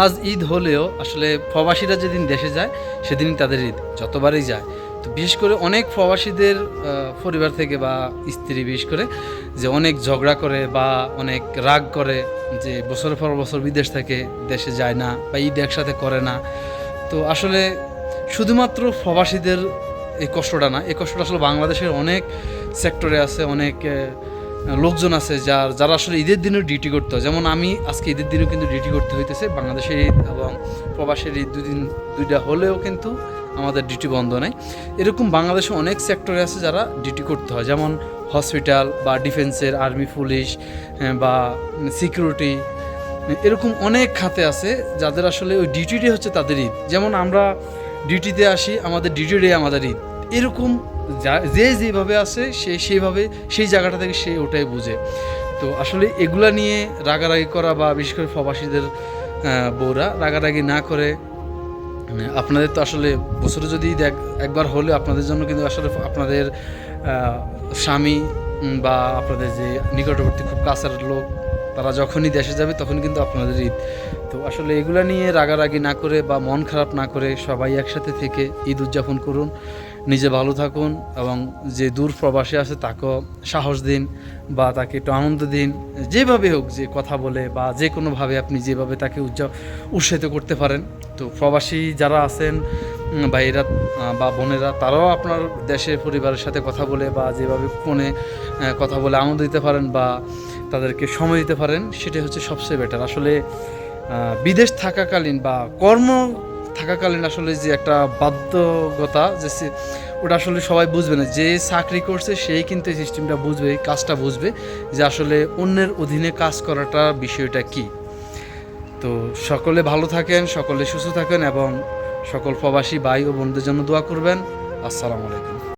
আজ ঈদ হলেও আসলে প্রবাসীরা যেদিন দেশে যায়, সেদিনই তাদের ঈদ, যতবারই যায়। তো বিশেষ করে অনেক প্রবাসীদের পরিবার থেকে বা স্ত্রী, বিশেষ করে যে অনেক ঝগড়া করে বা অনেক রাগ করে যে বছরের পর বছর বিদেশ থেকে দেশে যায় না বা ঈদ একসাথে করে না। তো আসলে শুধুমাত্র প্রবাসীদের এই কষ্টটা না, এই কষ্টটা আসলে বাংলাদেশের অনেক সেক্টরে আছে, অনেক লোকজন আছে যার, যারা আসলে ঈদের দিনও ডিউটি করতে হয়। যেমন আমি আজকে ঈদের দিনও কিন্তু ডিউটি করতে হইতেছে। বাংলাদেশের ঈদ এবং প্রবাসের ঈদ দুদিন, দুইটা হলেও কিন্তু আমাদের ডিউটি বন্ধ নেই। এরকম বাংলাদেশে অনেক সেক্টরে আছে যারা ডিউটি করতে হয়। যেমন হসপিটাল বা ডিফেন্সের আর্মি পুলিশ বা সিকিউরিটি এরকম অনেক খাতে আছে যাদের আসলে ওই ডিউটিটাই হচ্ছে তাদের ঈদ। যেমন আমরা ডিউটিতে আসি, আমাদের ডিউটিটাই আমাদের ঈদ। এরকম যা- যে যেভাবে আছে সে সেইভাবে, সেই জায়গাটা থেকে সে ওটাই বুঝে। তো আসলে এগুলা নিয়ে রাগারাগি করা বা বিশেষ করে প্রবাসীদের বউরা রাগারাগি না করে মানে আপনাদের তো আসলে বছরে যদি এক- একবার হলে আপনাদের জন্য কিন্তু আসলে আপনাদের স্বামী বা আপনাদের যে নিকটবর্তী খুব কাছের লোক, তারা যখনই দেশে যাবে তখন কিন্তু আপনাদের ঈদ। তো আসলে এগুলা নিয়ে রাগারাগি না করে বা মন খারাপ না করে সবাই একসাথে থেকে ঈদ উদযাপন করুন। নিজে ভালো থাকুন এবং যে দূর প্রবাসী আছে তাকেও সাহস দিন বা তাকে একটু আনন্দ দিন। যেভাবে হোক যে কথা বলে বা যে কোনোভাবে আপনি যেভাবে তাকে উৎসাহিত করতে পারেন। তো প্রবাসী যারা আছেন ভাইয়েরা বা বোনেরা, তারাও আপনার দেশের পরিবারের সাথে কথা বলে বা যেভাবে ফোনে কথা বলে আনন্দ দিতে পারেন বা তাদেরকে সময় দিতে পারেন, সেটাই হচ্ছে সবচেয়ে বেটার আসলে বিদেশ থাকাকালীন বা কর্ম থাকাকালীন আসলে যে একটা বাধ্যগতা যে ওটা আসলে সবাই বুঝবে না। যে চাকরি করছে সেই কিন্তু এই সিস্টেমটা বুঝবে কাজটা বুঝবে যে আসলে অন্যের অধীনে কাজ করাটা বিষয়টা কি। তো সকলে ভালো থাকেন, সকলে সুস্থ থাকেন এবং সকল প্রবাসী ভাই ও বোনদের জন্য দোয়া করবেন। আসসালামু আলাইকুম।